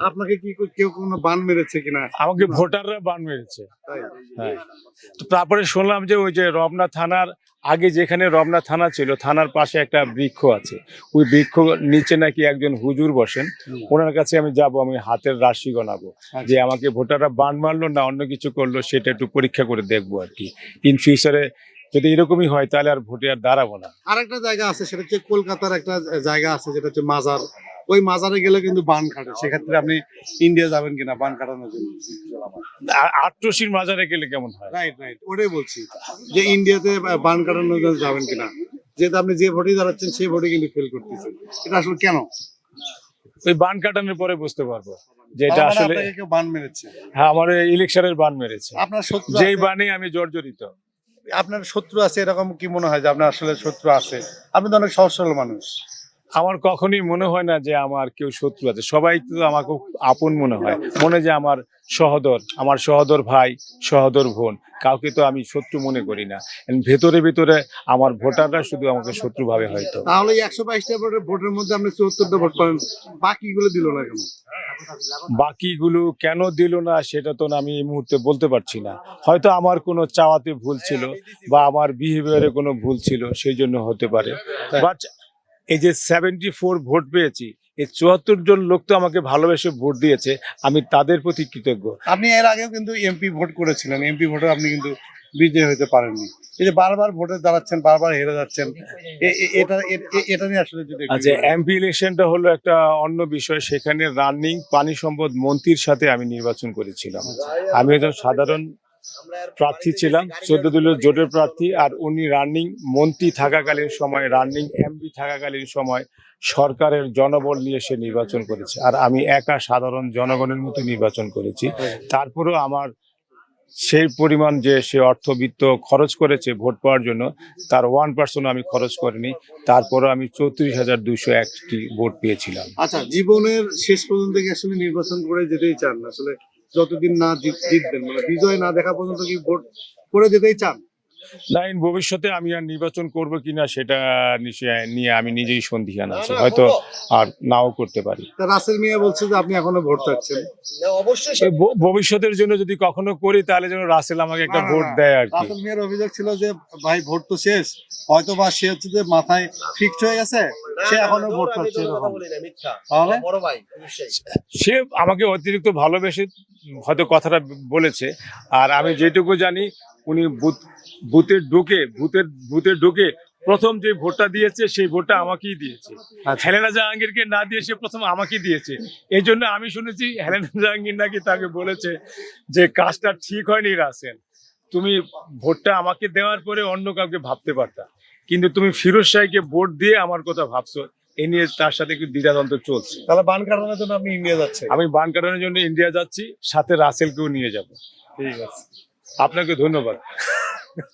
আপনাকে কি কেউ কোনো বান মেরেছে কিনা? আমাকে ভোটাররা বান মেরেছে। হ্যাঁ। তো তারপরে শুনলাম যে ওই যে রমনা থানার আগে যেখানে রমনা থানা ছিল থানার পাশে একটা বৃক্ষ আছে। ওই বৃক্ষ নিচে নাকি একজন হুজুর বসেন। ওনার কাছে আমি যাব আমি হাতের রাশি গণাবো। আচ্ছা। যে আমাকে ভোটাররা বান মারলো না অন্য কিছু করল সেটা একটু পরীক্ষা করে দেখব আর কি। ইন ফিউচারে যদি এরকমই হয় তাহলে আর ভোটে আর দাঁড়াবো না। আর একটা জায়গা আছে সেটা হচ্ছে কলকাতার একটা জায়গা আছে যেটা হচ্ছে মাজার। ওই মাজারে গেলে কিন্তু বান কাটে। সেক্ষেত্রে আপনি ইন্ডিয়া যাবেন কিনা বান কাটানোর জন্য। আর আট্রসির মাজারে গেলে কেমন হয়? রাইট রাইট ওটাই বলছি। যে ইন্ডিয়াতে বান কাটানোর জন্য যাবেন কিনা। যেহেতু আপনি যে ভোটে দাঁড়াচ্ছেন সেই ভোটে কিন্তু ফেল করতেছেন। এটা আসলে কেন? ওই বান কাটানোর পরে বুঝতে পারব যে এটা আসলে বান মেরেছে। হ্যাঁ আমার ইলেকশনের বান মেরেছে। আপনার শত্রু যেই বানে আমি জর্জরিত। আপনার শত্রু আছে এরকম কি মনে হয় যে আপনার আসলে শত্রু আছে? আপনি তো অনেক সহজ সরল মানুষ। আমার কখনোই মনে হয় না যে আমার কেউ শত্রু আছে। সবাই তো আমাকে খুব আপন মনে হয়। মনে যে আমার সহদর আমার সহদর ভাই সহদর বোন কাউকে তো আমি শত্রু মনে করি না। ভেতরে ভেতরে আমার ভোটাররা শুধু আমাকে শত্রু ভাবে হয়তো। তাহলে একশো বাইশটা ভোটের ভোটের মধ্যে আপনি চুয়াত্তরটা ভোট পাবেন। বাকিগুলো দিল না কেন? বাকিগুলো কেন দিল না সেটা তো আমি এই মুহূর্তে বলতে পারছি না। হয়তো আমার কোনো চাওয়াতে ভুল ছিল বা আমার বিহেভিয়ারে কোনো ভুল ছিল সেই জন্য হতে পারে। বাট এই যে সেভেন্টি ফোর ভোট পেয়েছি এই চুয়াত্তর জন লোক তো আমাকে ভালোবেসে ভোট দিয়েছে আমি তাদের প্রতি কৃতজ্ঞ। আপনি এর আগেও কিন্তু এমপি ভোট করেছিলেন এমপি ভোটে আপনি কিন্তু বিজয় হতে পারেননি। এই যে বারবার ভোটে দাঁড়াচ্ছেন বারবার হেরে যাচ্ছেন এটা এটা নিয়ে আসলে যদি আচ্ছা এমপি ইলেকশনটা হলো একটা অন্য বিষয় সেখানে রানিং পানি সম্পদ মন্ত্রীর সাথে আমি নির্বাচন করেছিলাম। আমি একজন সাধারণ প্রার্থী ছিলাম চোদ্দ দলীয় জোটের প্রার্থী আর উনি রানিং মন্ত্রী থাকাকালীন সময় রানিং এমপি থাকাকালীন সময় সরকারের জনবল নিয়ে সে নির্বাচন করেছে। আর আমি একা সাধারণ জনগণের মতো নির্বাচন করেছি। তারপরেও আমার সেই পরিমাণ যে সে অর্থবিত্ত খরচ করেছে ভোট পাওয়ার জন্য তার ওয়ান পার্সেন্ট আমি খরচ করিনি। তারপরে আমি চৌত্রিশ হাজার দুইশো একটি ভোট পেয়েছিলাম। আচ্ছা জীবনের শেষ পর্যন্ত আসলে নির্বাচন করে যেতেই চান? আসলে যতদিন না জিত- জিতবেন মানে বিজয় না দেখা পর্যন্ত কি ভোট করে যেতেই চান? না in ভবিষ্যতে আমি আর নির্বাচন করব কিনা সেটা নিশ্চয় নিয়ে আমি নিজেই সন্দিহান আছি। হয়তো আর নাও করতে পারি। রাসেল মিয়া বলছে যে আপনি এখনও ভোট চাচ্ছেন ভ- ভবিষ্যতের জন্য যদি কখনো করি তাহলে যেন রাসেল আমাকে একটা ভোট দেয় আর কি। রাসেল মিয়ার অভিযোগ ছিল যে ভাই ভোট তো শেষ। হয়তো বা সে হচ্ছে যে মাথায় ফিক্সড হয়ে গেছে। সে এখনও ভোট চাচ্ছে এরকম। তাহলে? সে আমাকে অতিরিক্ত ভালোবেসে হয়তো কথাটা বলেছে। আর আমি যেটুকু জানি উনি বুথ বুথে ঢুকে বুথের বুথে ঢুকে প্রথম যে ভোটটা দিয়েছে সেই ভোটটা আমাকেই দিয়েছে। আচ্ছা। হেলেনা জাহাঙ্গীরকে না দিয়ে সে প্রথম আমাকে দিয়েছে। এই জন্য আমি শুনেছি হেলেনা জাহাঙ্গীর নাকি তাকে বলেছে যে কাজটা ঠিক হয়নি রাসেল। তুমি ভোটটা আমাকে দেওয়ার পরে অন্য কাউকে ভাবতে পারতা। কিন্তু তুমি ফিরোজ শাহকে ভোট দিয়ে আমার কথা ভাবছ। এ নিয়ে তার সাথে একটু দ্বিধাদ্বন্দ্ব চলছে। তাহলে বান কাটানোর জন্য আপনি ইন্ডিয়া যাচ্ছেন। আমি বান কাটানোর জন্য ইন্ডিয়া যাচ্ছি সাথে রাসেলকেও নিয়ে যাব। ঠিক আছে। আপনাকে ধন্যবাদ